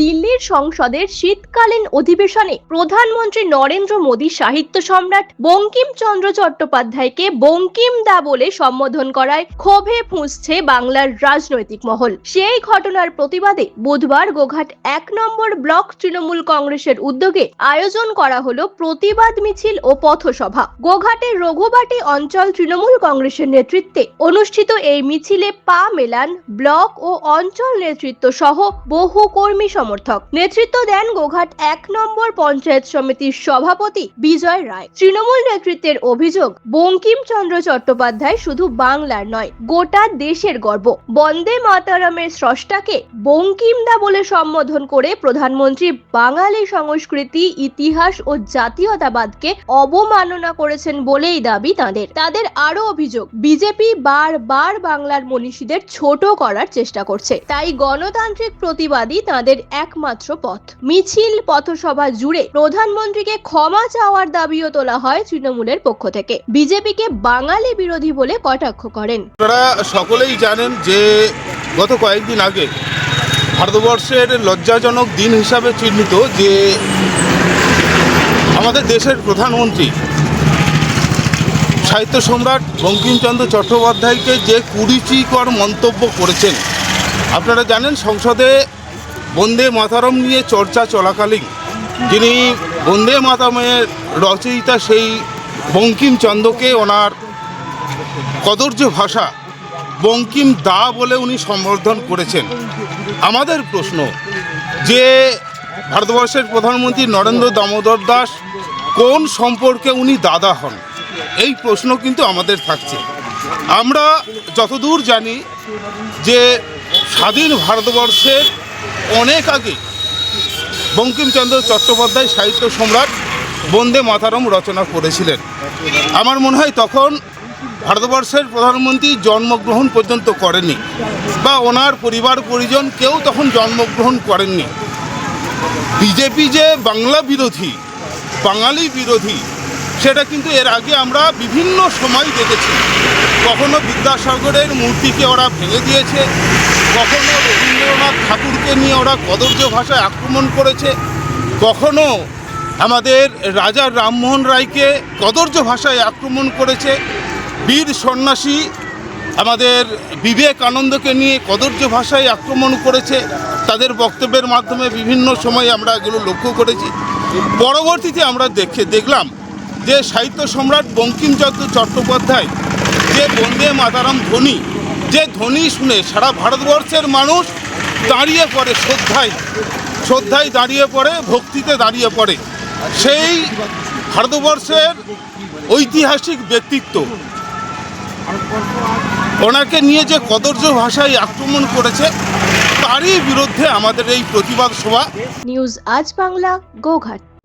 দিল্লির সংসদের শীতকালীন অধিবেশনে প্রধানমন্ত্রী নরেন্দ্র মোদী সাহিত্য সম্রাট বঙ্কিমচন্দ্র চট্টোপাধ্যায়কে বঙ্কিম দা বলে সম্বোধন করায় ক্ষোভে ফুঁসছে বাংলার রাজনৈতিক মহল। সেই ঘটনার প্রতিবাদে বুধবার গোঘাট এক নম্বর ব্লক তৃণমূল কংগ্রেসের উদ্যোগে আয়োজন করা হলো প্রতিবাদ মিছিল ও পথসভা। গোঘাটের রঘুবাটি অঞ্চল তৃণমূল কংগ্রেসের নেতৃত্বে অনুষ্ঠিত এই মিছিলে পা মেলান ব্লক ও অঞ্চল নেতৃত্ব সহ বহু কর্মী সমর্থক। নেতৃত্ব দেন গোঘাট এক নম্বর পঞ্চায়েত সমিতির সভাপতি বিজয় রায়। তৃণমূল নেতৃত্বের অভিযোগ বঙ্কিমচন্দ্র চট্টোপাধ্যায় শুধু বাংলার নয়, গোটা দেশের গর্ব। বন্দে মাতারামের স্রষ্টাকে বঙ্কিমদা বলে সম্বোধন করে প্রধানমন্ত্রী বাঙালি সংস্কৃতি, ইতিহাস ও জাতীয়তাবাদকে অবমাননা করেছেন বলেই দাবি তাদের। তাদের আরও অভিযোগ, বিজেপি বারবার বাংলার মনীষীদের ছোট করার চেষ্টা করছে। তাই গণতান্ত্রিক প্রতিবাদী তাদের একমাত্র পথ। মিছিল পথসভা জুড়ে প্রধানমন্ত্রীকে ক্ষমা চাওয়ার দাবিও তোলা হয় তৃণমূলের পক্ষ থেকে। বিজেপিকে বাঙালি বিরোধী বলে কটাক্ষ করেন। আপনারা সকলেই জানেন যে গত কয়েকদিন আগে ভারতবর্ষের লজ্জাজনক দিন হিসাবে চিহ্নিত যে আমাদের দেশের প্রধানমন্ত্রী সাহিত্য সম্রাট বঙ্কিমচন্দ্র চট্টোপাধ্যায়কে যে কুরুচিকর মন্তব্য করেছেন, আপনারা জানেন সংসদে বন্দে মাতারম নিয়ে চর্চা চলাকালীন যিনি বন্দে মাতারমের রচয়িতা সেই বঙ্কিমচন্দ্রকে ওনার কদর্য ভাষা বঙ্কিম দা বলে উনি সম্বোধন করেছেন। আমাদের প্রশ্ন, যে ভারতবর্ষের প্রধানমন্ত্রী নরেন্দ্র দামোদর দাস কোন সম্পর্কে উনি দাদা হন? এই প্রশ্ন কিন্তু আমাদের থাকছে। আমরা যতদূর জানি যে স্বাধীন ভারতবর্ষের অনেক আগে বঙ্কিমচন্দ্র চট্টোপাধ্যায় সাহিত্য সম্রাট বন্দে মাতারম রচনা করেছিলেন। আমার মনে হয় তখন ভারতবর্ষের প্রধানমন্ত্রী জন্মগ্রহণ পর্যন্ত করেননি বা ওনার পরিবার পরিজন কেউ তখন জন্মগ্রহণ করেননি। বিজেপি যে বাংলা বিরোধী, বাঙালি বিরোধী, সেটা কিন্তু এর আগে আমরা বিভিন্ন সময় দেখেছি। কখনো বিদ্যাসাগরের মূর্তিকে ওরা ভেঙে দিয়েছে কখনো রবীন্দ্রনাথ ঠাকুরকে নিয়ে ওরা কদর্য ভাষায় আক্রমণ করেছে, কখনো আমাদের রাজা রামমোহন রায়কে কদর্য ভাষায় আক্রমণ করেছে। বীর সন্ন্যাসী আমাদের বিবেকানন্দকে নিয়ে কদর্য ভাষায় আক্রমণ করেছে। তাদের বক্তব্যের মাধ্যমে বিভিন্ন সময় আমরা এগুলো লক্ষ্য করেছি। পরবর্তীতে আমরা দেখে দেখলাম যে সাহিত্য সম্রাট বঙ্কিমচন্দ্র চট্টোপাধ্যায় যে বন্দে মাতারাম ধ্বনি যে ধ্বনি শুনে সারা ভারতবর্ষের মানুষ দাঁড়িয়ে পড়ে, শ্রদ্ধায় শ্রদ্ধায় দাঁড়িয়ে পড়ে, ভক্তিতে দাঁড়িয়ে পড়ে, সেই ভারতবর্ষের ঐতিহাসিক ব্যক্তিত্ব। ওনাকে নিয়ে যে কদর্য ভাষায় আক্রমণ করেছে, তারই বিরুদ্ধে আমাদের এই প্রতিবাদ সভা। নিউজ আজ বাংলা, গোঘাট।